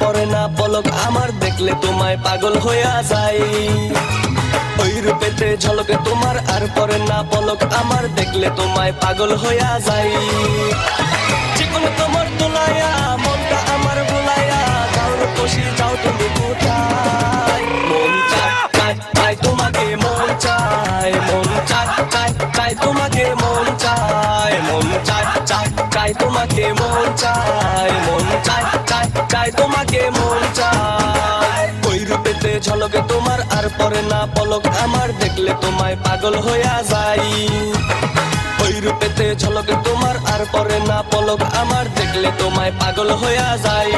পরে না পলক, আমার দেখলে তোমায় পাগল হইয়া যায়। ওই রূপেতে ঝলকে তোমার আর পরে না পলক, আমার দেখলে তোমায় পাগল হইয়া যায়। চিকন তোমার তোলায়া, মনটা আমার ভুলাইয়া যাও রূপসী যাও তুমি কোথায়? মন চায় চায় তোমাকে, মন চায় মন চায় চায় তোমাকে, মন চায়। তোমাকে মন চায় মন চায় চায় চায় তোমাকে মন চায়। ওই রূপেতে ঝলকে তোমার আর পরে না পলক, আমার দেখলে তোমায় পাগল হইয়া যাই ওই রূপেতে ঝলকে তোমার আর পরে না পলক, আমার দেখলে তোমায় পাগল হইয়া যাই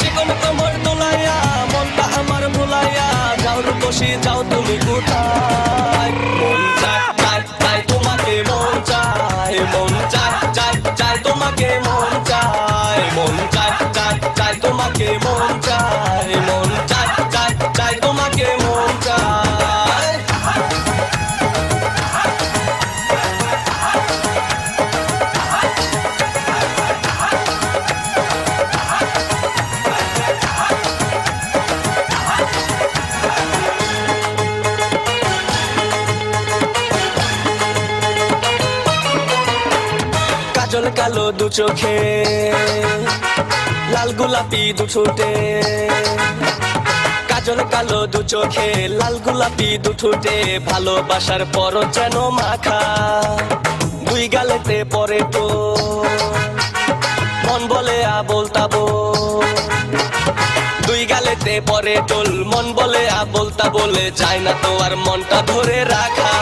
জীবন তোমার দোলাইয়া, মনটা আমার ভুলাইয়া, যাও রূপসী, যাও তুমি কোথায় কাজল কালো দু চোখে, লাল গোলাপি দু ঠোঁটে। কাজল কালো দু চোখে, লাল গোলাপি দু ঠোঁটে। ভালোবাসার পর যেন মাখা দুই গালেতে পরে তো। মন বলে আবল তাবো দুই গালেতে পরে টোল মন বলে আবল তা বলে যায় না তো আর মনটা ধরে রাখা।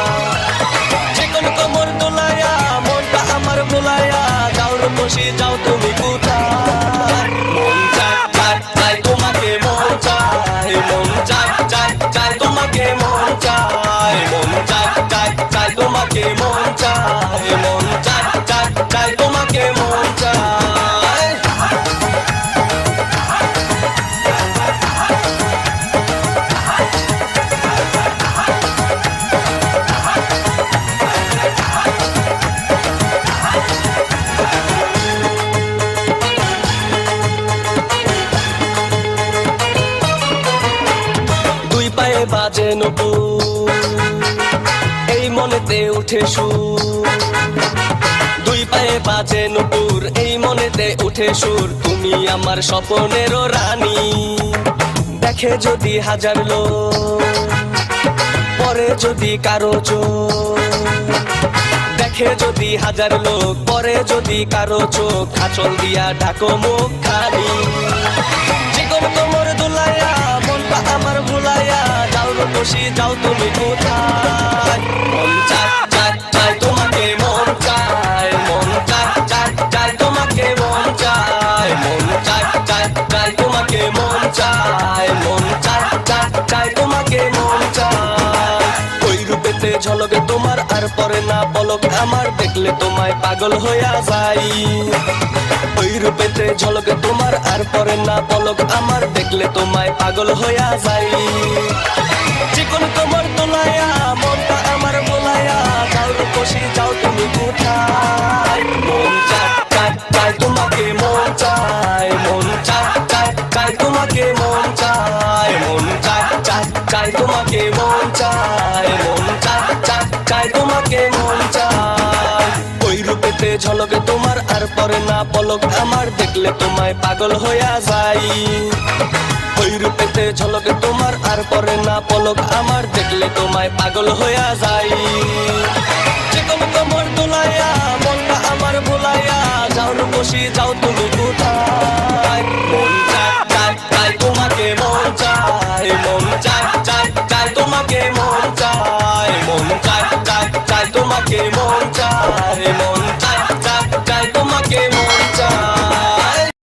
যাও পায়ে বাজে নবু এই মনেতে উঠে সুর। দুই পায়ে বাজে নুপুর, এই মনেতে উঠে সুর। তুমি আমার স্বপনেরও রানী। দেখে যদি হাজার লোক, পরে যদি কারও চোখ। দেখে যদি হাজার লোক, পরে যদি কারও চোখ। আচল দিয়া ঢাকো মুখ খানি বসি যাও তুমি কোথায়? মন চায় চায় চায় তোমাকে মন চায়। মন চায় চায় মন চায়। মন চায় চায় চায় তোমাকে মন চায়। মন চায় চায় চায় তোমাকে মন চায়। ওই রূপেতে ঝলকে তোমার আর পরে না পলক আমার। দেখলে তোমায় পাগল হইয়া যাই। ওই রূপেতে ঝলকে তোমার আর পরে না পলক আমার। দেখলে তোমায় পাগল হইয়া যাই। ঝলক আমার দেখলে তোমায় পাগল হইয়া যাই ওই রূপেতে ঝলক তোমার আর পরে না পলক, আমার দেখলে তোমায় পাগল হইয়া যাই যেকম তোমার দোলাইয়া, মনটা আমার ভোলাইয়া, যাও বসি, যাও তুমি কোথায়? মন চায় চায় তোমাকে মন চায় মন চায় চায় চায় তোমাকে মন চায় মন চায় চায় চায় তোমাকে মন চায়, মন